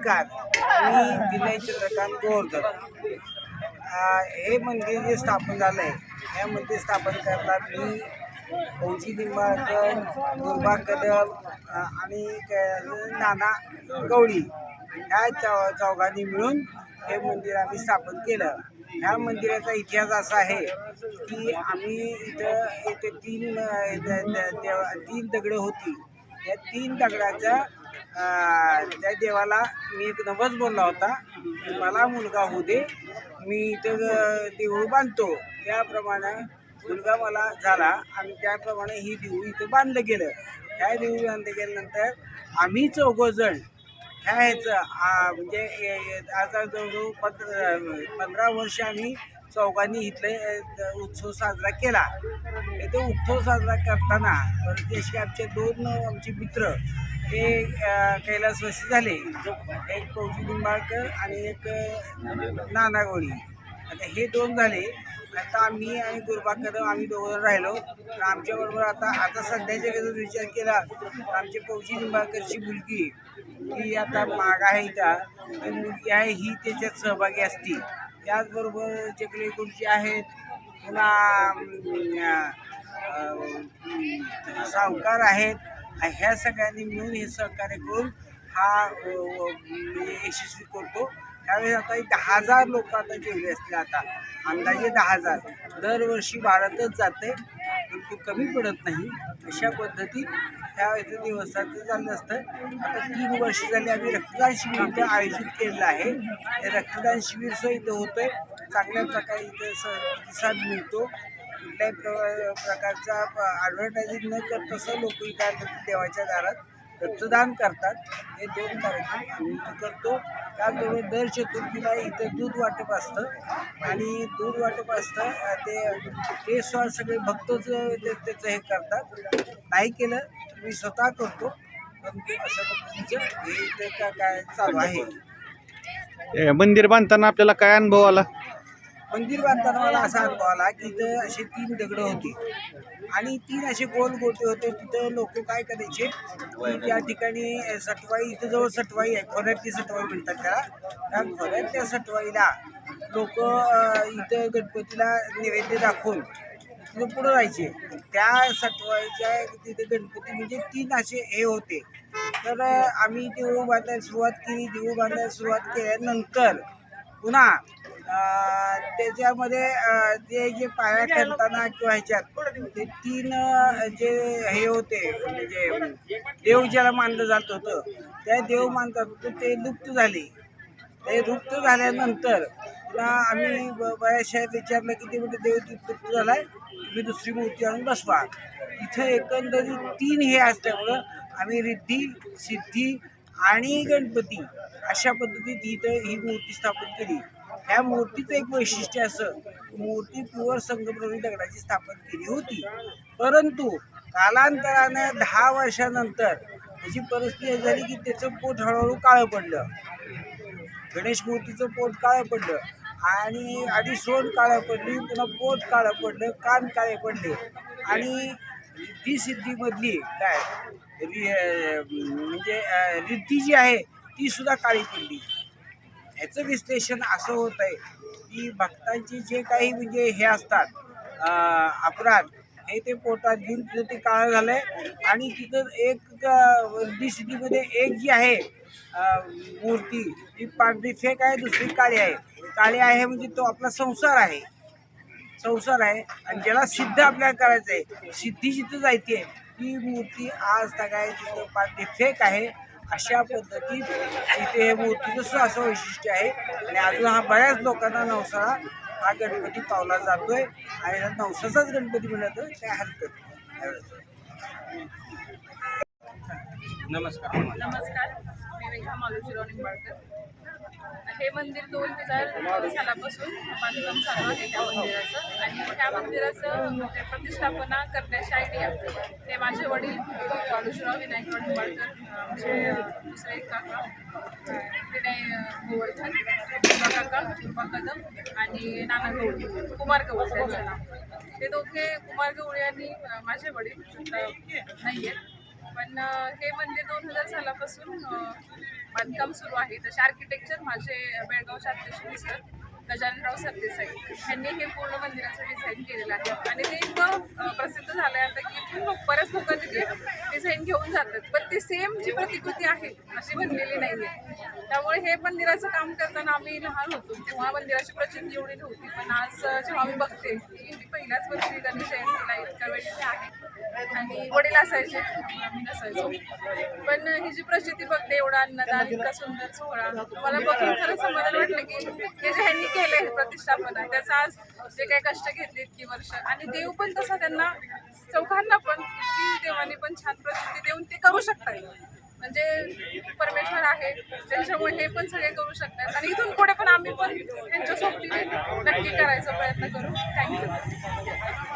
नमस्कार मी विनय चंद्रकांत गोवर्धन हे मंदिर जे स्थापन झालं आहे हे मंदिर स्थापन करता मी फौजी निंबाळकर दुर्बा कदम आणि क- नाना गवळी. ह्या चौ चौघांनी मिळून हे मंदिर आम्ही स्थापन केलं. ह्या मंदिराचा इतिहास असा आहे की आम्ही इथं इथे तीन देव- तीन दगडं होती. या तीन दगडाच्या त्या देवाला मी एक नवस बोलला होता की मला मुलगा होऊ दे मी इथं देऊळ बांधतो. त्याप्रमाणे मुलगा मला झाला आणि त्याप्रमाणे ही देऊळ इथं बांधलं गेलं. ह्या देऊळ बांधलं गेल्यानंतर आम्ही चौघजण ह्या ह्याचं म्हणजे ए- आता जवळजवळ पंधरा पंधरा वर्ष आम्ही चौघांनी इथले उत्सव साजरा केला. इथे उत्सव साजरा करताना परदेशी आमचे दोन आमचे मित्र हे कैलासवासी झाले. एक फौजी निंबाळकर आणि एक नाना गोळी आता हे दोन झाले. आता आम्ही आणि गुरुबा कदम आम्ही दोघं राहिलो. तर आमच्याबरोबर आता आता सध्याच्या जर विचार केला. तर आमची फौजी निंबाळकरची मुलगी ही आता माग आहे का मुलगी आहे ही त्याच्यात सहभागी असती. त्याचबरोबर चकले गुरुजी आहेत पुन्हा सावकार आहेत ह्या सगळ्यांनी मिळून हे सहकार्य करून हा यशस्वी करतो. त्यावेळेस आता एक दहा हजार लोक आता जेवले असतील आता. अंदाजे दहा हजार. दरवर्षी वाढतच जाते बिलकुल कमी पडत नाही. अशा पद्धती ह्या दिवसाचं चाललं असतं. आता तीन वर्ष झाली आम्ही रक्तदान शिबिर इथं आयोजित केलेलं आहे. हे रक्तदान शिबिर इथं होतं चांगल्या प्रकारे इथं स प्रतिसाद मिळतो. कुठल्याही प्र प्रकारचा ॲडव्हर्टायझिंग न करता तसं लोक इथं देवाच्या दारात. रक्तदान करतात. हे दोन कार्यक्रम आम्ही करतो. त्याचबरोबर दर चतुर्थीला इथं दूध वाटप असतं. आणि दूध वाटप असतं. ते ते सगळे भक्तच त्याचं हे करतात. नाही केलं तर मी स्वतः करतो. परंतु अशा पद्धतीचं हे इथे काय चालू आहे. मंदिर बांधताना आपल्याला काय अनुभव आला? मंदिर बांधताना मला असा अनुभव आला की इथं असे तीन दगडं होती. आणि तीन असे गोल गोटे होते. तिथं लोक काय करायचे त्या ठिकाणी सटवाई इथं जवळ सटवाई आहे. खोऱ्यातली सटवाई म्हणतात त्याला. त्या खोऱ्यातल्या सटवाईला लोक इथं गणपतीला नैवेद्य दाखवून तिथं पुढं राहायचे त्या सटवाईच्या तिथे गणपती म्हणजे तीन असे हे होते. तर आम्ही देऊ बांधायला सुरुवात केली. देऊ बांधायला सुरुवात केल्यानंतर पुन्हा त्याच्यामध्ये जे ते जे पाया करताना किंवा ह्याच्यात ते तीन जे हे होते म्हणजे देव ज्याला मानलं जात होतं त्या देव मानतात होतं ते लुप्त झाले. ते लुप्त झाल्यानंतर तुला आम्ही ब- बऱ्याचशा विचारलं की ते म्हणजे देव लुप्त झाला आहे तुम्ही दुसरी मूर्ती आणून बसवा. इथं एकंदरीत तीन हे असल्यामुळं आम्ही रिद्धी सिद्धी आणि गणपती अशा पद्धतीत इथं ही मूर्ती स्थापन केली. ह्या मूर्तीचं एक वैशिष्ट्य असं. मूर्ती प्युअर संगमरवरी दगडाची स्थापन केली होती. परंतु कालांतराने दहा वर्षानंतर त्याची परिस्थिती झाली की त्याचं पोट हळूहळू काळं पडलं. गणेश मूर्तीचं पोट काळं पडलं आणि आधी सोन काळं पडली पुन्हा पोट काळं पडलं कान काळे पडले. आणि रिद्धी सिद्धीमधली काय? रि म्हणजे रिद्धी जी आहे ती सुद्धा काळी पडली. ह्याचं विश्लेषण असं होत आहे की भक्तांचे जे काही म्हणजे हे असतात अपराध हे ते पोटात घेऊन तिथं ते काळं झालं आहे आणि तिथं एक रिद्धी सिटीमध्ये एक जी आहे मूर्ती ती पांढरी फेक आहे दुसरी काळी आहे. काळी आहे म्हणजे तो आपला संसार आहे. संसार आहे आणि ज्याला सिद्ध आपल्याला करायचं आहे सिद्धी जिथं जायची ती मूर्ती आज काय तिथं पांढरी फेक आहे अशा पद्धतीत इथे हे मूर्तीचं असं असं वैशिष्ट्य आहे. आणि अजून हा बऱ्याच लोकांना नवसाळा हा गणपती पावला जातोय. आणि हा नवसाचाच गणपती म्हणतो काय हरकत. नमस्कार. नमस्कार. मी रेखा मालुजीराव निंबाळकर. हे मंदिर दोन हजार सालापासून बांधकाम चालू आहे त्या मंदिराचं. आणि त्या मंदिराचं म्हणजे प्रतिष्ठापना करण्याची आयडिया ते माझे वडील मालुजीराव विनायक निंबाळकर म्हणजे दुसरे एक काका विनय गोवर्धन दुर्गा काका किंवा कदम आणि नाना गवळी कुमार गवळी यांचं नाव. ते दोघे कुमार गवळी आणि माझे वडील नाही आहेत पण हे मंदिर दोन हजार सालापासून बांधकाम सुरू आहे. तसे आर्किटेक्चर माझे बेळगाव अध्यक्ष सर गजाननराव सरदेसाई यांनी हे पूर्ण मंदिराचं डिझाईन केलेलं आहे. आणि ते इतकं प्रसिद्ध झालं आहे आता की इथून बऱ्याच लोक तिथे डिझाईन घेऊन जातात. पण ते सेम जी प्रतिकृती आहे अशी बनलेली नाही आहे त्यामुळे हे मंदिराचं काम करताना आम्ही लहान होतो. तेव्हा मंदिराची प्रचिती एवढी नव्हती. पण आज जेव्हा आम्ही बघते की मी पहिल्याच वर्षी गणेश जयंतीला इतक्या वेळी आहे. आणि वडील असायचे आम्ही नसायचो. पण ही जी प्रचिती बघते एवढा अन्नदान इतका सुंदर सोहळा मला बघून खरं समाधान वाटलं की हे जे ह्यांनी केलंय प्रतिष्ठापना त्याचा आज जे काही कष्ट घेतले इतकी वर्ष. आणि देव पण तसा त्यांना चौघांना पण इतकी देवाने पण छान प्रचिती देऊन ते करू शकतात म्हणजे परमेश्वर आहे त्यांच्यामुळे हे पण सगळे करू शकतात. आणि इथून पुढे पण आम्ही पण त्यांच्या सोबतीने नक्की करायचा प्रयत्न करू. थँक्यू